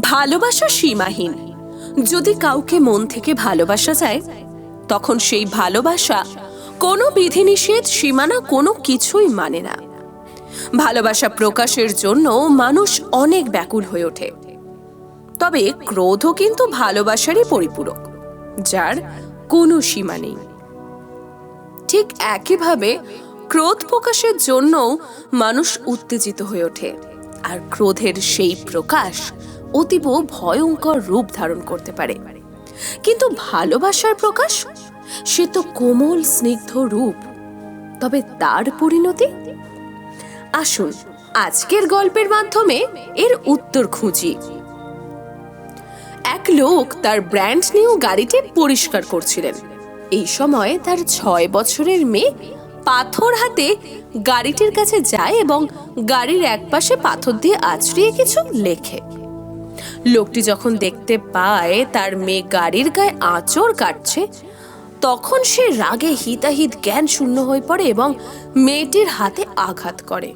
ভালোবাসা সীমাহীন। যদি কাউকে মন থেকে ভালোবাসা যায়, তখন সেই ভালোবাসা কোনো বিধিনিষেধ, সীমানা কোনো কিছুই মানে না। ভালোবাসা প্রকাশের জন্য মানুষ অনেক ব্যাকুল হয়ে ওঠে। তবে ক্রোধও কিন্তু ভালোবাসারই পরিপূরক, যার কোনো সীমা নেই। ঠিক একইভাবে ক্রোধ প্রকাশের জন্যও মানুষ উত্তেজিত হয়ে ওঠে, আর ক্রোধের সেই প্রকাশ অতীব ভয়ঙ্কর রূপ ধারণ করতে পারে। কিন্তু ভালোবাসার প্রকাশ? সে তো কোমল, স্নিগ্ধ রূপ। তবে তার পরিণতি? আসুন, আজকের গল্পের মাধ্যমে এর উত্তর খুঁজি। এক লোক তার ব্র্যান্ড নিউ গাড়িটি পরিষ্কার করছিলেন। এই সময় তার ছয় বছরের মেয়ে পাথর হাতে গাড়িটির কাছে যায় এবং গাড়ির একপাশে পাথর দিয়ে আছড়িয়ে কিছু লেখে। লোকটি যখন দেখতে পায় তার মেয়ে গাড়ির গায়ে আঁচড় কাটছে, তখন সে রাগে হিতাহিত জ্ঞান শূন্য হয়ে পড়ে এবং মেয়েটির হাতে আঘাত করে।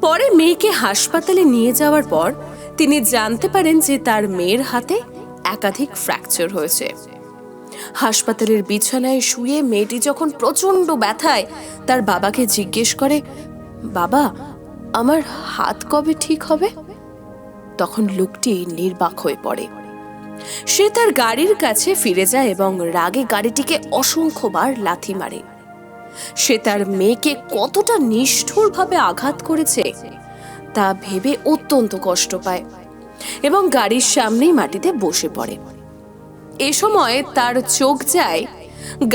পরে মেয়েকে হাসপাতালে নিয়ে যাওয়ার পর তিনি জানতে পারেন যে তার মেয়ের হাতে একাধিক ফ্র্যাকচার হয়েছে। হাসপাতালের বিছানায় শুয়ে মেয়েটি যখন প্রচণ্ড ব্যথায় তার বাবাকে জিজ্ঞেস করে, বাবা, আমার হাত কবে ঠিক হবে? তখন লোকটি নির্বাক হয়ে পড়ে। সে তার গাড়ির কাছে ফিরে যায় এবং রাগে গাড়িটিকে অসংখ্যবার লাথি মারে। সে তার মেয়েকে কতটা নিষ্ঠুরভাবে আঘাত করেছে তা ভেবে অত্যন্ত কষ্ট পায় এবং গাড়ির সামনেই মাটিতে বসে পড়ে। এ সময় তার চোখ যায়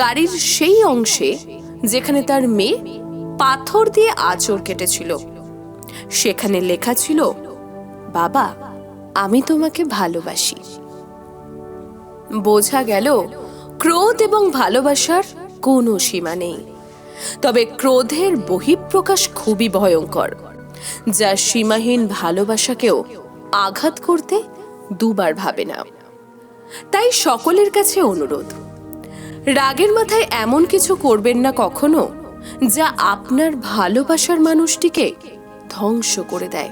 গাড়ির সেই অংশে যেখানে তার মেয়ে পাথর দিয়ে আঁচড় কেটেছিল। সেখানে লেখা ছিল বাবা, আমি তোমাকে ভালোবাসি। বোঝা গেল, ক্রোধ এবং ভালোবাসার কোনো সীমা নেই। তবে ক্রোধের বহিঃপ্রকাশ খুবই ভয়ঙ্কর, যা সীমাহীন ভালোবাসাকেও আঘাত করতে দুবার ভাবে না। তাই সকলের কাছে অনুরোধ, রাগের মাথায় এমন কিছু করবেন না কখনো, যা আপনার ভালোবাসার মানুষটিকে ধ্বংস করে দেয়।